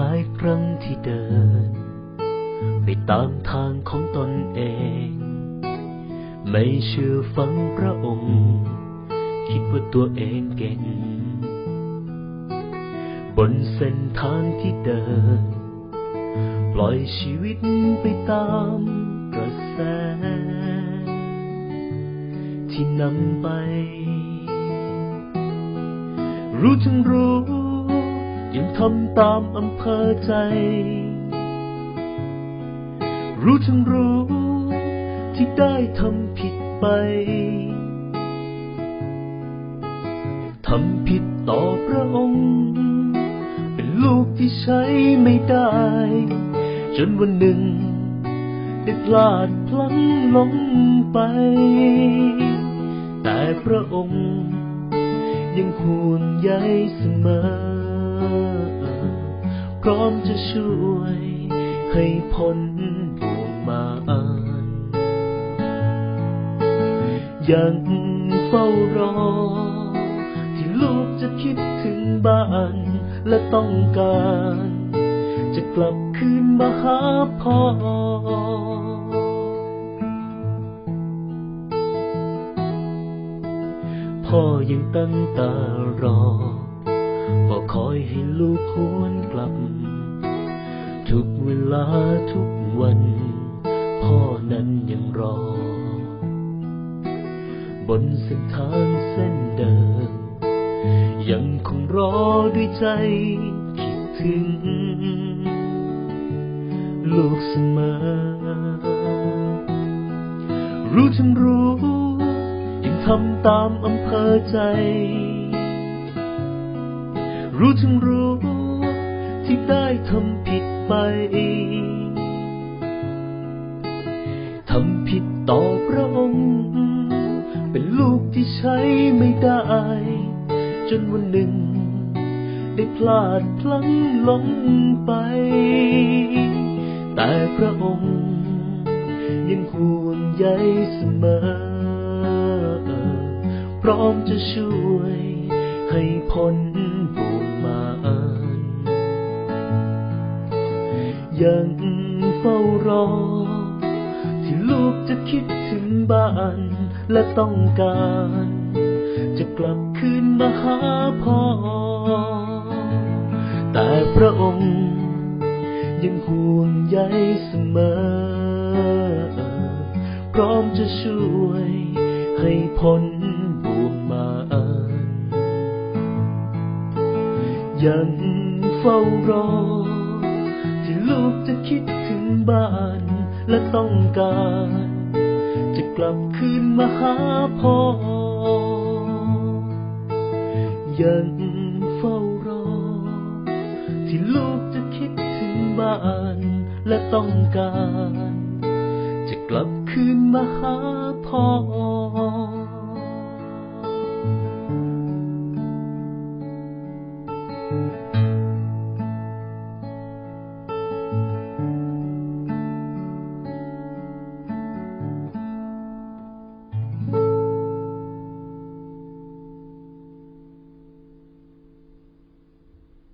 ลายครั้งที่เดิน ไปตามทางของตนเอง ไม่เชื่อฟังพระองค์ คิดว่าตัวเองเก่ง บนเส้นทางที่เดิน ปล่อยชีวิตไปตามกระแส ที่นำไป รู้ทั้งรู้ ยังทำตามอำเภอใจ รู้ทั้งรู้ที่ได้ทำผิดไป ทำผิดต่อพระองค์ เป็นลูกที่ใช้ไม่ได้ จนวันหนึ่ง ได้พลาดพลั้งลงไป แต่พระองค์ ยังห่วงใยเสมอ ร้อมจะช่วย ให้พ้นบ่วงมารยังเฝ้ารอ ที่ลูกจะคิดถึงบ้านและต้องการ จะกลับคืนมาหาพ่อพ่อยังตั้งตารอพ่อคอยให้ลูกหวน กลับ ทุกเวลาทุกวัน พ่อนั้นยังรอ บนเส้นทางเส้นเดิม ยังคงรอด้วยใจคิดถึง ลูกเสมอ รู้ทั้งรู้ยังทำตามอำเภอใจรู้ทั้งรู้ ที่ได้ทำผิดไป ทำผิดต่อพระองค์ เป็นลูกที่ใช้ไม่ได้ จนวันหนึ่ง ได้พลาดพลั้งลงไป แต่พระองค์ยังห่วงใยเสมอ พร้อมจะช่วยให้พ้นบ่วงมา ยังเฝ้ารอ ที่ลูกจะคิดถึงบ้านและต้องการ จะกลับคืนมาหาพ่อ แต่พระองค์ยังห่วงใยเสมอ พร้อมจะช่วยให้พ้นบ่วงมารยังเฝ้ารอ ที่ลูกจะคิดถึงบ้านและต้องการ จะกลับคืนมาหาพ่อ ยังเฝ้ารอ ที่ลูกจะคิดถึงบ้านและต้องการ จะกลับคืนมาหาพ่อ